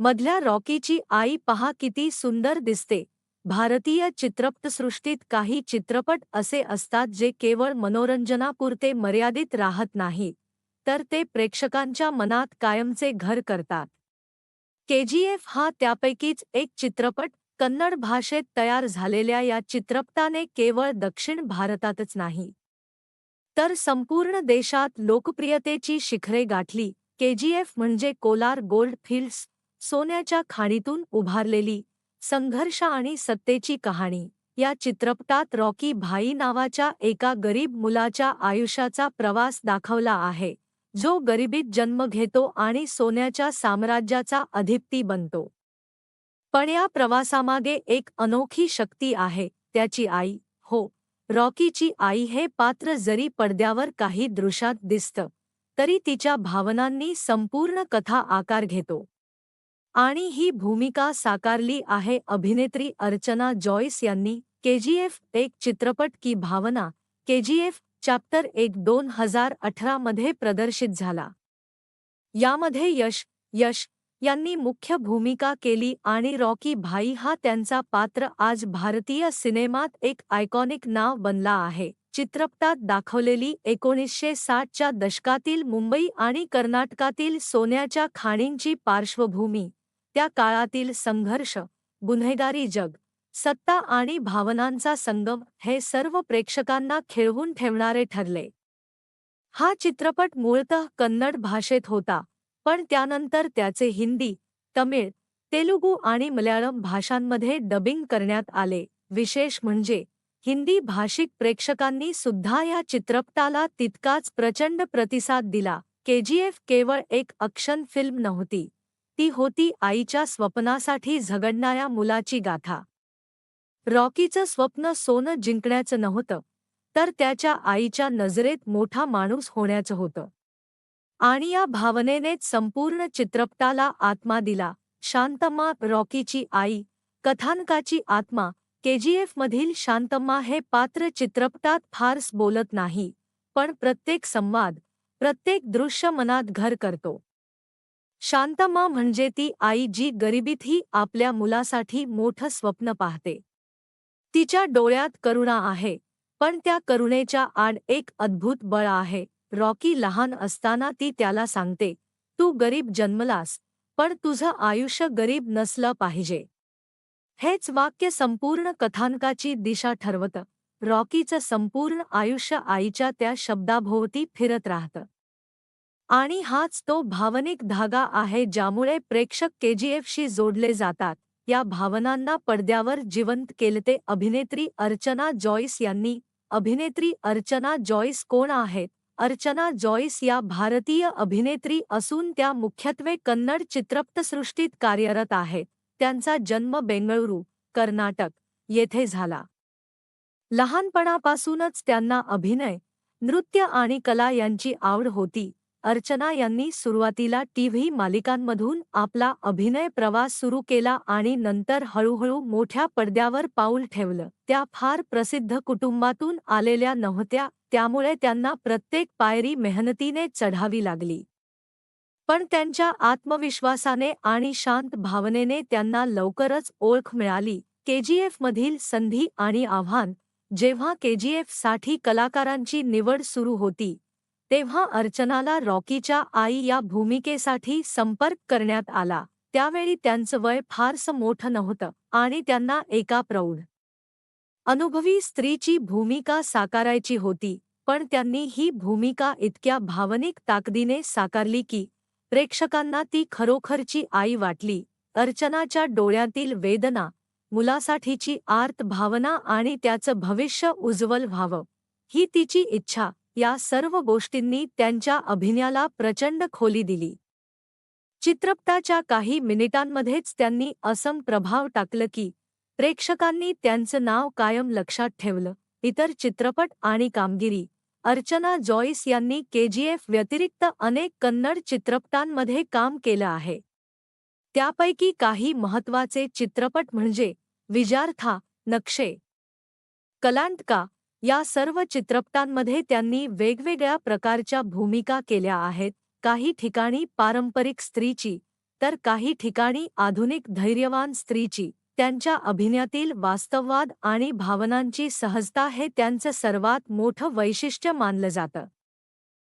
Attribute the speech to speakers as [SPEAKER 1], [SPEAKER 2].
[SPEAKER 1] मधल्या रॉकीची आई पहा किती सुंदर दिसते. भारतीय चित्रपटसृष्टीत काही चित्रपट असे असतात जे केवळ मनोरंजनापुरते मर्यादित राहत नाहीत तर ते प्रेक्षकांच्या मनात कायमचे घर करतात. केजीएफ हा त्यापैकीच एक चित्रपट कन्नड भाषेत तयार झालेल्या या चित्रपटाने केवळ दक्षिण भारतातच नाही तर संपूर्ण देशात लोकप्रियतेची शिखरे गाठली. केजीएफ म्हणजे कोलार गोल्ड फील्ड्स सोन्याच्या खाणीतून उभारलेली संघर्ष आणि सत्तेची कहाणी. या चित्रपटात रॉकी भाई नावाच्या एका गरीब मुलाच्या आयुष्याचा प्रवास दाखवला आहे जो गरिबीत जन्म घेतो आणि सोन्याच्या साम्राज्याचा अधिपती बनतो. पण या प्रवासामागे एक अनोखी शक्ती आहे त्याची आई. हो रॉकीची आई हे पात्र जरी पडद्यावर काही दृश्यात दिसतं तरी तिच्या भावनांनी संपूर्ण कथा आकार घेतो. आणि ही भूमिका साकारली आहे अभिनेत्री अर्चना जॉईस यांनी. केजीएफ एक चित्रपट की भावना. केजीएफ चॅप्टर एक दोन हज़ार अठरामध्ये प्रदर्शित झाला. यामध्ये यश यश यांनी मुख्य भूमिका केली आणि रॉकी भाई हा त्यांचा पात्र आज भारतीय सिनेमात एक आयकॉनिक नाव बनला आहे. चित्रपटात दाखवलेली एकोणीसशे साठच्या दशकातील मुंबई आणि कर्नाटकातील सोन्याच्या खाणींची पार्श्वभूमी. त्या काळातील संघर्ष गुन्हेगारी जग सत्ता आणि भावनांचा संगम हे सर्व प्रेक्षकांना खिळवून ठेवणारे ठरले. हा चित्रपट मूळतः कन्नड भाषेत होता पण त्यानंतर त्याचे हिंदी तमिळ तेलुगू आणि मल्याळम भाषांमध्ये डबिंग करण्यात आले. विशेष म्हणजे हिंदी भाषिक प्रेक्षकांनी सुद्धा या चित्रपटाला तितकाच प्रचंड प्रतिसाद दिला. केजीएफ केवळ एक अक्षन फिल्म नव्हती. ती होती आईच्या स्वप्नासाठी झगडणाऱ्या मुलाची गाथा. रॉकीचं स्वप्न सोनं जिंकण्याचं नव्हतं तर त्याच्या आईच्या नजरेत मोठा माणूस होण्याचं होतं. आणि या भावनेनेच संपूर्ण चित्रपटाला आत्मा दिला. शांतम्मा रॉकीची आई कथानकाची आत्मा केजीएफमधील शांतम्मा हे पात्र चित्रपटात फारस बोलत नाही पण प्रत्येक संवाद प्रत्येक दृश्य मनात घर करतो. शांतम्मा म्हणजे ती आई जी गरिबीतही आपल्या मुलासाठी मोठं स्वप्न पाहते. तिच्या डोळ्यात करुणा आहे पण त्या करुणेच्या आड एक अद्भुत बळ आहे. रॉकी लहान असताना ती त्याला सांगते तू गरीब जन्मलास पण तुझं आयुष्य गरीब नसलं पाहिजे. हेच वाक्य संपूर्ण कथानकाची दिशा ठरवतं. रॉकीचं संपूर्ण आयुष्य आईच्या त्या शब्दाभोवती फिरत राहतं. आणि हाच तो भावनिक धागा आहे ज्यामुळे प्रेक्षक केजीएफशी जोडले जातात. या भावनांना पडद्यावर जिवंत केलते अभिनेत्री अर्चना जॉईस यांनी अभिनेत्री अर्चना जॉईस कोण आहेत? अर्चना जॉईस या भारतीय अभिनेत्री असून त्या मुख्यत्वे कन्नड चित्रपटसृष्टीत कार्यरत आहेत. त्यांचा जन्म बेंगळुरू कर्नाटक येथे झाला. लहानपणापासूनच त्यांना अभिनय नृत्य आणि कला यांची आवड होती. अर्चना यांनी सुरुवातीला टीव्ही मालिकांमधून आपला अभिनय प्रवास सुरू केला आणि नंतर हळूहळू मोठ्या पडद्यावर पाऊल ठेवलं. त्या फार प्रसिद्ध कुटुंबातून आलेल्या नव्हत्या त्यामुळे त्यांना प्रत्येक पायरी मेहनतीने चढावी लागली. पण त्यांच्या आत्मविश्वासाने आणि शांत भावनेने त्यांना लवकरच ओळख मिळाली. केजीएफमधील संधी आणि आव्हान जेव्हा केजीएफसाठी कलाकारांची निवड सुरू होती तेव्हा अर्चनाला रॉकीच्या आई या भूमिकेसाठी संपर्क करण्यात आला. त्यावेळी त्यांचं वय फारसं मोठं नव्हतं आणि त्यांना एका प्रौढ अनुभवी स्त्रीची भूमिका साकारायची होती पण त्यांनी ही भूमिका इतक्या भावनिक ताकदीने साकारली की प्रेक्षकांना ती खरोखरची आई वाटली. अर्चनाच्या डोळ्यातील वेदना मुलासाठीची आर्त भावना आणि त्याचं भविष्य उज्ज्वल व्हावं ही तिची इच्छा या सर्व गोष्टींनी त्यांच्या अभिनयाला प्रचंड खोली दिली. चित्रपटाच्या काही मिनिटांमध्येच त्यांनी असम प्रभाव टाकलं की प्रेक्षकांनी त्यांचं नाव कायम लक्षात ठेवलं. इतर चित्रपट आणि कामगिरी अर्चना जॉईस यांनी केजीएफ व्यतिरिक्त अनेक कन्नड चित्रपटांमध्ये काम केलं आहे. त्यापैकी काही महत्त्वाचे चित्रपट म्हणजे विजार्था नक्षे कलांतका या सर्व चित्रपटांमध्ये त्यांनी वेगवेगळ्या प्रकारच्या भूमिका केल्या आहेत. काही ठिकाणी पारंपरिक स्त्रीची तर काही ठिकाणी आधुनिक धैर्यवान स्त्रीची. त्यांच्या अभिनयातील वास्तववाद आणि भावनांची सहजता हे त्यांचं सर्वात मोठं वैशिष्ट्य मानलं जातं.